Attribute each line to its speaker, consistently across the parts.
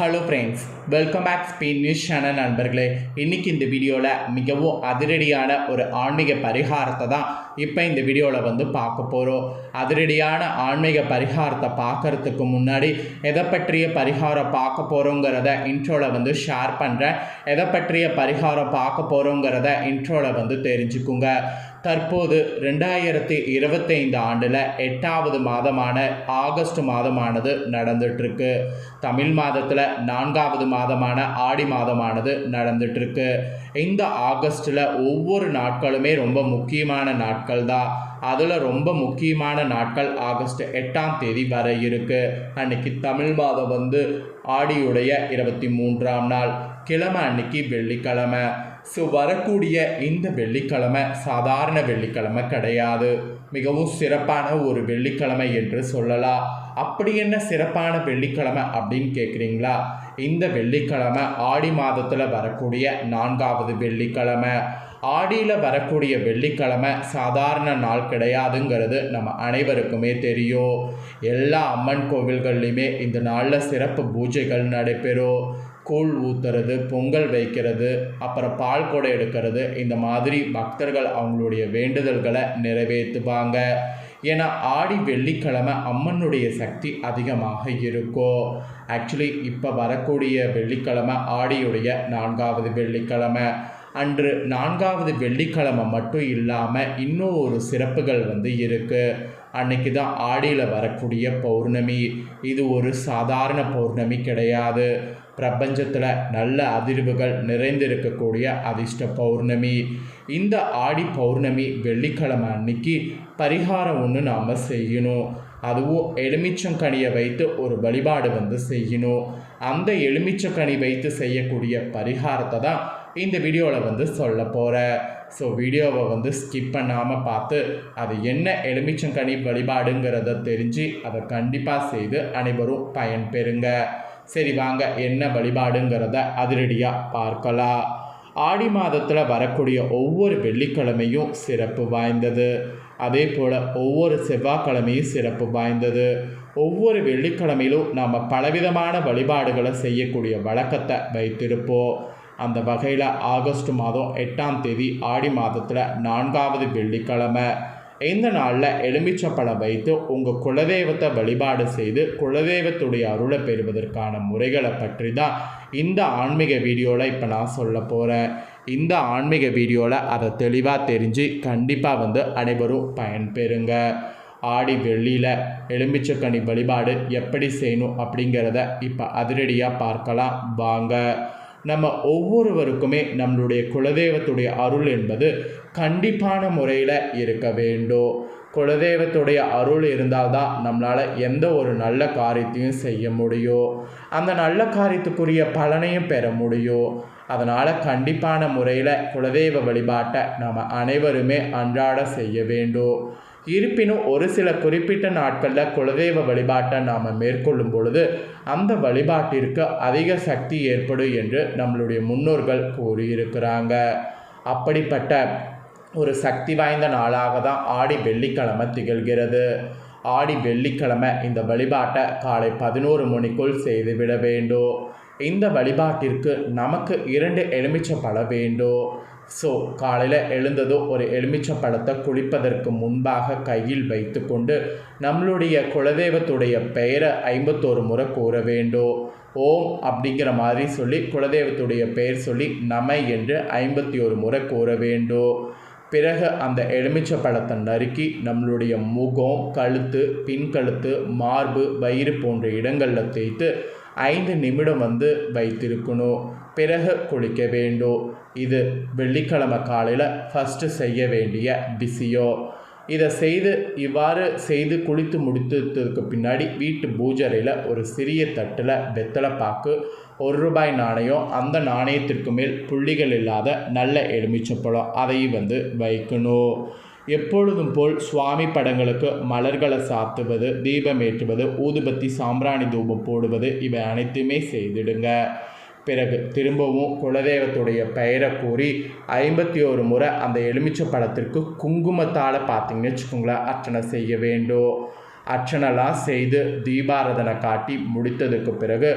Speaker 1: Hello friends welcome back spin news channel நண்பர்களே. இன்றைக்கி இந்த வீடியோவில் மிகவும் அதிரடியான ஒரு ஆன்மீக பரிகாரத்தை தான் இப்போ இந்த வீடியோவில் வந்து பார்க்க போகிறோம் அதிரடியான ஆன்மீக பரிகாரத்தை பார்க்கறதுக்கு முன்னாடி எதை பற்றிய பரிகாரம் பார்க்க போகிறோங்கிறத இன்ட்ரோவில் வந்து ஷேர் பண்ணுறேன் எதை பற்றிய பரிகாரம் பார்க்க போகிறோங்கிறத இன்ட்ரோவில் வந்து தெரிஞ்சுக்குங்க. தற்போது ரெண்டாயிரத்தி இருபத்தைந்து ஆண்டில் எட்டாவது மாதமான ஆகஸ்ட் மாதமானது நடந்துட்டுருக்கு. தமிழ் மாதத்தில் நான்காவது மாதமான ஆடி மாதமானது நடந்துட்டுருக்கு. இந்த ஆகஸ்ட்டில் ஒவ்வொரு நாட்களுமே ரொம்ப முக்கியமான நாட்கள் தான். அதில் ரொம்ப முக்கியமான நாட்கள் ஆகஸ்ட் எட்டாம் தேதி வர இருக்குது அன்னைக்கு தமிழ் மாதம் வந்து ஆடியுடைய இருபத்தி மூன்றாம் நாள். கிழமை அன்னைக்கு வெள்ளிக்கிழமை. ஸோ வரக்கூடிய இந்த வெள்ளிக்கிழமை சாதாரண வெள்ளிக்கிழமை கிடையாது. மிகவும் சிறப்பான ஒரு வெள்ளிக்கிழமை என்று சொல்லலாம். அப்படி என்ன சிறப்பான வெள்ளிக்கிழமை அப்படின்னு கேட்குறீங்களா? இந்த வெள்ளிக்கிழமை ஆடி மாதத்தில் வரக்கூடிய நான்காவது வெள்ளிக்கிழமை. ஆடியில் வரக்கூடிய வெள்ளிக்கிழமை சாதாரண நாள் கிடையாதுங்கிறது நம்ம அனைவருக்குமே தெரியும். எல்லா அம்மன் கோவில்கள்லையுமே இந்த நாளில் சிறப்பு பூஜைகள் நடைபெறும். கூழ் ஊத்துறது பொங்கல் வைக்கிறது அப்புறம் பால் கொடை எடுக்கிறது இந்த மாதிரி பக்தர்கள் அவங்களுடைய வேண்டுதல்களை நிறைவேற்றுவாங்க. ஏன்னா ஆடி வெள்ளிக்கிழமை அம்மனுடைய சக்தி அதிகமாக இருக்கும் ஆக்சுவலி இப்போ வரக்கூடிய வெள்ளிக்கிழமை ஆடியுடைய நான்காவது வெள்ளிக்கிழமை. அன்று நான்காவது வெள்ளிக்கிழமை மட்டும் இல்லாமல் இன்னும் ஒரு சிறப்புகள் வந்து இருக்குது அன்னைக்கு தான் ஆடியில் வரக்கூடிய பௌர்ணமி. இது ஒரு சாதாரண பௌர்ணமி கிடையாது. பிரபஞ்சத்தில் நல்ல அதிர்வுகள் நிறைந்திருக்கக்கூடிய அதிர்ஷ்ட பௌர்ணமி. இந்த ஆடி பௌர்ணமி வெள்ளிக்கிழமை அன்னைக்கு பரிகாரம் ஒன்று நாம் செய்யணும். அதுவும் எலுமிச்சங்கனியை வைத்து ஒரு வழிபாடு வந்து செய்யணும். அந்த எலுமிச்சக்கனி வைத்து செய்யக்கூடிய பரிகாரத்தை தான் இந்த வீடியோவில் வந்து சொல்ல போகிறேன் ஸோ வீடியோவை வந்து ஸ்கிப் பண்ணாமல் பார்த்து அது என்ன எலுமிச்சங்கனி வழிபாடுங்கிறத தெரிஞ்சு அதை கண்டிப்பாக செய்து அனைவரும் பயன்பெறுங்க. சரி வாங்க என்ன வழிபாடுங்கிறத அதிரடியாக பார்க்கலாம். ஆடி மாதத்தில் வரக்கூடிய ஒவ்வொரு வெள்ளிக்கிழமையும் சிறப்பு வாய்ந்தது. அதே போல் ஒவ்வொரு செவ்வாய்க்கிழமையும் சிறப்பு வாய்ந்தது. ஒவ்வொரு வெள்ளிக்கிழமையிலும் நாம் பலவிதமான வழிபாடுகளை செய்யக்கூடிய வழக்கத்தை வைத்திருப்போம். அந்த வகையில் ஆகஸ்ட் மாதம் எட்டாம் தேதி ஆடி மாதத்தில் நான்காவது வெள்ளிக்கிழமை. இந்த நாளில் எலுமிச்சப்பழம் வைத்து உங்கள் குலதெய்வத்தை வழிபாடு செய்து குலதெய்வத்துடைய அருளை பெறுவதற்கான முறைகளை பற்றி தான் இந்த ஆன்மீக வீடியோவில் இப்போ நான் சொல்ல போகிறேன் இந்த ஆன்மீக வீடியோவில் அதை தெளிவாக தெரிஞ்சு கண்டிப்பாக வந்து அனைவரும் பயன்பெறுங்க. ஆடி வெள்ளியில் எலுமிச்சக்கனி வழிபாடு எப்படி செய்யணும் அப்படிங்கிறத இப்போ அதிரடியாக பார்க்கலாம். வாங்க. நம்ம ஒவ்வொருவருக்குமே நம்மளுடைய குலதெய்வத்துடைய அருள் என்பது கண்டிப்பான முறையில் இருக்க வேண்டும். குலதெய்வத்துடைய அருள் இருந்தால்தான் நம்மளால் எந்த ஒரு நல்ல காரியத்தையும் செய்ய முடியும். அந்த நல்ல காரியத்துக்குரிய பலனையும் பெற முடியும். அதனால் கண்டிப்பான முறையில் குலதெய்வ வழிபாட்டை நம்ம அனைவருமே அன்றாட செய்ய வேண்டும். இருப்பினும் ஒரு சில குறிப்பிட்ட நாட்களில் குலதெய்வ வழிபாட்டை நாம் மேற்கொள்ளும் பொழுது அந்த வழிபாட்டிற்கு அதிக சக்தி ஏற்படும் என்று நம்மளுடைய முன்னோர்கள் கூறியிருக்கிறாங்க. அப்படிப்பட்ட ஒரு சக்தி வாய்ந்த நாளாக தான் ஆடி வெள்ளிக்கிழமை திகழ்கிறது. ஆடி வெள்ளிக்கிழமை இந்த வழிபாட்டை காலை பதினோரு மணிக்குள் செய்துவிட வேண்டும். இந்த வழிபாட்டிற்கு நமக்கு இரண்டு எலுமிச்சை பழ வேண்டும். ஸோ காலையில் எழுந்ததும் ஒரு எலுமிச்சை பழத்தை குளிப்பதற்கு முன்பாக கையில் வைத்துக்கொண்டு நம்மளுடைய குலதெய்வத்துடைய பெயரை ஐம்பத்தோரு முறை கூற வேண்டும். ஓம் அப்படிங்கிற மாதிரி சொல்லி குலதெய்வத்துடைய பெயர் சொல்லி நம என்று ஐம்பத்தி ஒரு முறை கூற வேண்டும். பிறகு அந்த எலுமிச்சை பழத்தை நறுக்கி நம்மளுடைய முகம் கழுத்து பின்கழுத்து மார்பு வயிறு போன்ற இடங்களில் தேய்த்து ஐந்து நிமிடம் வந்து வைத்திருக்கணும். பிறகு குளிக்க வேண்டும். இது வெள்ளிக்கிழமை காலையில் ஃபஸ்ட்டு செய்ய வேண்டிய பிஸியோ இதை செய்து இவ்வாறு செய்து குளித்து முடித்ததுக்கு பின்னாடி வீட்டு பூஜரையில் ஒரு சிறிய தட்டில் வெத்தலை பாக்கு ஒரு ரூபாய் நாணயம் அந்த நாணயத்திற்கு மேல் புள்ளிகள் இல்லாத நல்ல எலுமிச்சப்பழம் அதையும் வந்து வைக்கணும். எப்பொழுதும் போல் சுவாமி படங்களுக்கு மலர்களை சாத்துவது தீபம் ஏற்றுவது ஊதுபத்தி சாம்பிராணி தூபம் போடுவது இவை அனைத்துமே செய்திடுங்க. பிறகு திரும்பவும் குலதெய்வத்துடைய பெயரை கூறி ஐம்பத்தி ஒரு முறை அந்த எலுமிச்சை பழத்திற்கு குங்குமத்தால் பார்த்தீங்கன்னு வச்சுக்கோங்களேன் அர்ச்சனை செய்ய வேண்டும். அர்ச்சனைலாம் செய்து தீபாராதனை காட்டி முடித்ததுக்கு பிறகு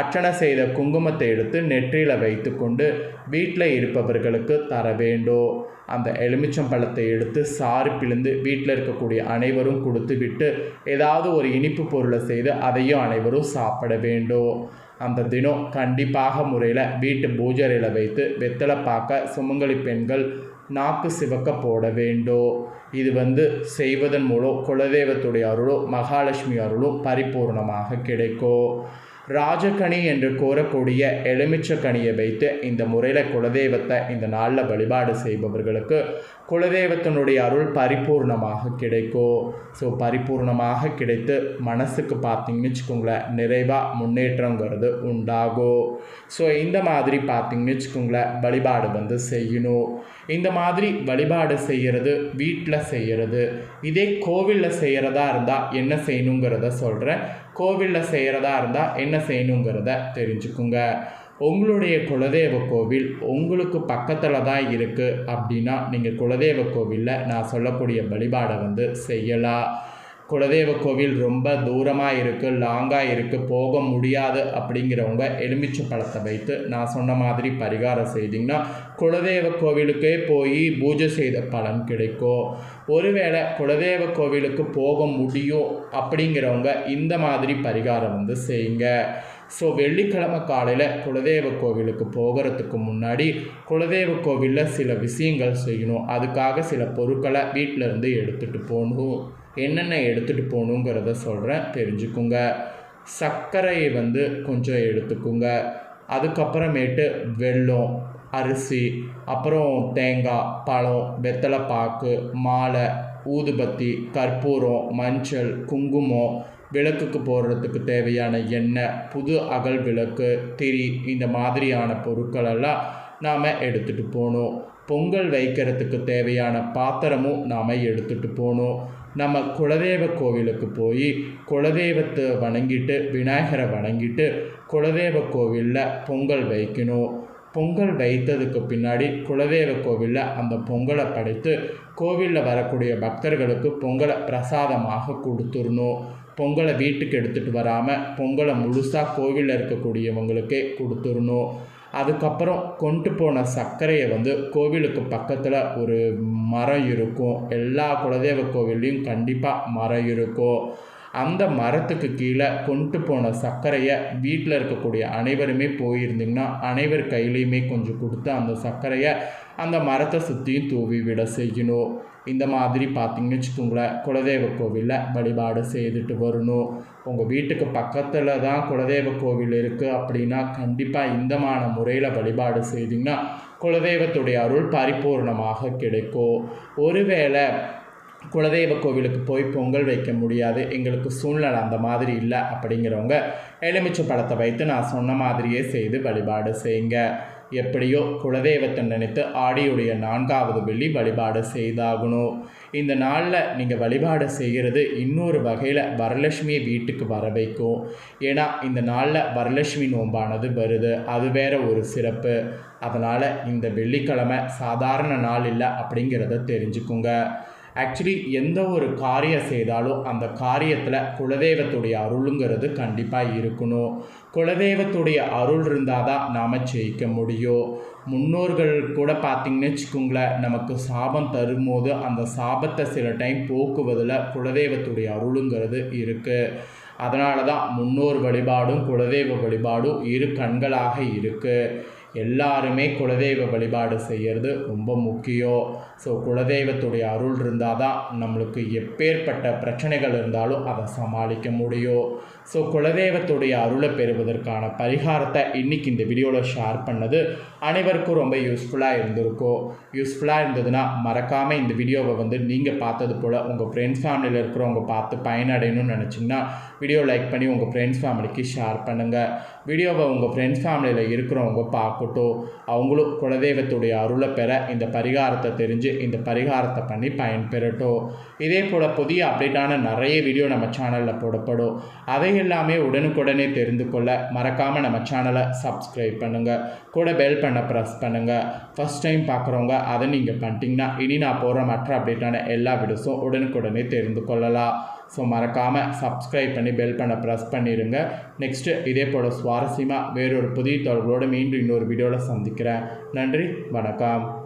Speaker 1: அர்ச்சனை செய்த குங்குமத்தை எடுத்து நெற்றியில் வைத்துக்கொண்டு வீட்டில் இருப்பவர்களுக்கு தர வேண்டும். அந்த எலுமிச்சம் பழத்தை எடுத்து சாறு பிழிந்து வீட்டில் இருக்கக்கூடிய அனைவரும் கொடுத்து விட்டு ஏதாவது ஒரு இனிப்பு பொருளை செய்து அதையும் அனைவரும் சாப்பிட வேண்டும். அந்த தினம் கண்டிப்பாக முறையில் வீட்டு பூஜரையில் வைத்து வெத்தலை பார்க்க சுமங்கலி பெண்கள் நாக்கு சிவக்க போட வேண்டும். இது வந்து செய்வதன் மூலம் குலதெய்வத்துடைய அருளும் மகாலட்சுமி அருளும் பரிபூர்ணமாக கிடைக்கும். ராஜகனி என்று கூறக்கூடிய எலுமிச்சக்கனியை வைத்து இந்த முறையில் குலதெய்வத்தை இந்த நாளில் வழிபாடு செய்பவர்களுக்கு குலதெய்வத்தினுடைய அருள் பரிபூர்ணமாக கிடைக்கும். ஸோ பரிபூர்ணமாக கிடைத்து மனசுக்கு பார்த்தீங்கன்னு வச்சுக்கோங்களேன் நிறைவாக முன்னேற்றங்கிறது உண்டாகும். ஸோ இந்த மாதிரி பார்த்தீங்கன்னு வச்சுக்கோங்களேன் வழிபாடு வந்து செய்யணும். இந்த மாதிரி வழிபாடு செய்கிறது வீட்டில் செய்கிறது இதே கோவிலில் செய்கிறதா இருந்தால் என்ன செய்யணுங்கிறத சொல்கிறேன் கோவிலில் செய்கிறதா இருந்தால் என்ன செய்யணுங்கிறத தெரிஞ்சுக்குங்க. உங்களுடைய குலதெய்வ கோவில் உங்களுக்கு பக்கத்தில் தான் இருக்குது அப்படின்னா நீங்கள் குலதெய்வ கோவிலில் நான் சொல்லக்கூடிய வழிபாடை வந்து செய்யலாம். குலதெய்வ கோவில் ரொம்ப தூரமாக இருக்குது லாங்காக இருக்குது போக முடியாது அப்படிங்கிறவங்க எலுமிச்சை பழத்தை வைத்து நான் சொன்ன மாதிரி பரிகாரம் செய்திங்கன்னா குலதெய்வ கோவிலுக்கே போய் பூஜை செய்த பலன் கிடைக்கும். ஒருவேளை குலதெய்வ கோவிலுக்கு போக முடியும் அப்படிங்கிறவங்க இந்த மாதிரி பரிகாரம் வந்து செய்யுங்க. ஸோ வெள்ளிக்கிழமை காலையில் குலதெய்வ கோவிலுக்கு போகிறதுக்கு முன்னாடி குலதெய்வ கோவிலில் சில விஷயங்கள் செய்யணும். அதுக்காக சில பொருட்களை வீட்டில் இருந்து எடுத்துகிட்டு போகணும். என்னென்ன எடுத்துகிட்டு போகணுங்கிறத சொல்கிறேன் தெரிஞ்சுக்குங்க. சர்க்கரையை வந்து கொஞ்சம் எடுத்துக்குங்க. அதுக்கப்புறமேட்டு வெல்லம் அரிசி அப்புறம் தேங்காய் பழம் வெத்தலை பாக்கு மாலை ஊதுபத்தி கற்பூரம் மஞ்சள் குங்குமம் விளக்குக்கு போடுறதுக்கு தேவையான எண்ணெய் புது அகல் விளக்கு திரி இந்த மாதிரியான பொருட்களெல்லாம் நாம் எடுத்துகிட்டு போகணும். பொங்கல் வைக்கிறதுக்கு தேவையான பாத்திரமும் நாம் எடுத்துகிட்டு போகணும். நம்ம குலதெய்வ கோவிலுக்கு போய் குலதெய்வத்தை வணங்கிட்டு விநாயகரை வணங்கிட்டு குலதெய்வ கோவிலில் பொங்கல் வைக்கணும். பொங்கல் வைத்ததுக்கு பின்னாடி குலதெய்வ கோவிலில் அந்த பொங்கலை படைத்து கோவிலில் வரக்கூடிய பக்தர்களுக்கு பொங்கலை பிரசாதமாக கொடுத்துடணும். பொங்கலை வீட்டுக்கு எடுத்துகிட்டு வராமல் பொங்கலை முழுசாக கோவிலில் இருக்கக்கூடியவங்களுக்கே கொடுத்துடணும். அதுக்கப்புறம் கொண்டு போன சர்க்கரையை வந்து கோவிலுக்கு பக்கத்தில் ஒரு மரம் இருக்கும். எல்லா குலதெய்வ கோவில்லையும் கண்டிப்பாக மரம் இருக்கும். அந்த மரத்துக்கு கீழே கொண்டு போன சர்க்கரையை வீட்டில் இருக்கக்கூடிய அனைவருமே போயிருந்தீங்கன்னா அனைவர் கையிலையுமே கொஞ்சம் கொடுத்து அந்த சர்க்கரையை அந்த மரத்தை சுற்றியும் தூவி விட செய்யணும். இந்த மாதிரி பார்த்தீங்கன்னு வச்சுக்கோங்களேன் குலதெய்வ கோவிலில் வழிபாடு செய்துட்டு வரணும். உங்கள் வீட்டுக்கு பக்கத்தில் தான் குலதெய்வ கோவில் இருக்குது அப்படின்னா கண்டிப்பாக இந்தமான முறையில் வழிபாடு செய்திங்கன்னா குலதெய்வத்துடைய அருள் பரிபூர்ணமாக கிடைக்கும். ஒருவேளை குலதெய்வ கோவிலுக்கு போய் பொங்கல் வைக்க முடியாது. எங்களுக்கு சூழ்நிலை அந்த மாதிரி இல்லை அப்படிங்கிறவங்க எலுமிச்சை பழத்தை வைத்து நான் சொன்ன மாதிரியே செய்து வழிபாடு செய்யுங்க எப்படியோ குலதெய்வத்தை நினைத்து ஆடியுடைய நான்காவது வெள்ளி வழிபாடு செய்தாகணும். இந்த நாளில் நீங்கள் வழிபாடு செய்கிறது இன்னொரு வகையில் வரலட்சுமியை வீட்டுக்கு வர வைக்கும். ஏன்னா இந்த நாளில் வரலட்சுமி நோம்பானது வருது. அது வேற ஒரு சிறப்பு. அதனால் இந்த வெள்ளிக்கிழமை சாதாரண நாள் இல்லை அப்படிங்கிறத தெரிஞ்சுக்குங்க. ஆக்சுவலி எந்த ஒரு காரியம் செய்தாலும் அந்த காரியத்தில் குலதெய்வத்துடைய அருளுங்கிறது கண்டிப்பாக இருக்கணும். குலதெய்வத்துடைய அருள் இருந்தால் தான் நாம் ஜெயிக்க முடியும். முன்னோர்கள் கூட பார்த்திங்கன்னு வச்சுக்கோங்களேன் நமக்கு சாபம் தரும்போது அந்த சாபத்தை சில டைம் போக்குவதில் குலதெய்வத்துடைய அருளுங்கிறது இருக்குது அதனால தான் முன்னோர் வழிபாடும் குலதெய்வ வழிபாடும் இரு கண்களாக இருக்குது எல்லாருமே குலதெய்வ வழிபாடு செய்கிறது ரொம்ப முக்கியம். ஸோ குலதெய்வத்துடைய அருள் இருந்தால் தான் நம்மளுக்கு எப்பேற்பட்ட பிரச்சனைகள் இருந்தாலும் அதை சமாளிக்க முடியும். ஸோ குலதெய்வத்துடைய அருளை பெறுவதற்கான பரிகாரத்தை இன்றைக்கி இந்த வீடியோவில் ஷேர் பண்ணது அனைவருக்கும் ரொம்ப யூஸ்ஃபுல்லாக இருந்திருக்கும். யூஸ்ஃபுல்லாக இருந்ததுன்னா மறக்காமல் இந்த வீடியோவை வந்து நீங்கள் பார்த்தது போல் உங்கள் ஃப்ரெண்ட்ஸ் ஃபேமிலியில் இருக்கிறவங்க பார்த்து பயனடையணும்னு நினச்சிங்கன்னா வீடியோ லைக் பண்ணி உங்கள் ஃப்ரெண்ட்ஸ் ஃபேமிலிக்கு ஷேர் பண்ணுங்கள் வீடியோவை உங்கள் ஃப்ரெண்ட்ஸ் ஃபேமிலியில் இருக்கிறவங்க பார்க்கட்டும். அவங்களும் குலதெய்வத்துடைய அருளை பெற இந்த பரிகாரத்தை தெரிஞ்சு இந்த பரிகாரத்தை பண்ணி பயன்பெறட்டும். இதே போல் புதிய அப்டேட்டான நிறைய வீடியோ நம்ம சேனலில் போடப்படும். அதை எல்லாமே உடனுக்குடனே தெரிந்து கொள்ள மறக்காமல் நம்ம சேனலை சப்ஸ்கிரைப் பண்ணுங்கள் கூட பெல் பண்ண ப்ரெஸ் பண்ணுங்கள் ஃபஸ்ட் டைம் பார்க்குறவங்க அதை நீங்கள் பண்ணிட்டீங்கன்னா இனி நான் போகிற மற்ற அப்டேட்டான எல்லா வீடியோஸும் உடனுக்குடனே தெரிந்து கொள்ளலாம். ஸோ மறக்காமல் சப்ஸ்கிரைப் பண்ணி பெல் பண்ண ப்ரெஸ் பண்ணிடுங்க நெக்ஸ்ட்டு இதே போல் சுவாரஸ்யமாக வேறொரு புதிய தொடர்களோடு மீண்டும் இன்னொரு வீடியோவில் சந்திக்கிறேன். நன்றி வணக்கம்.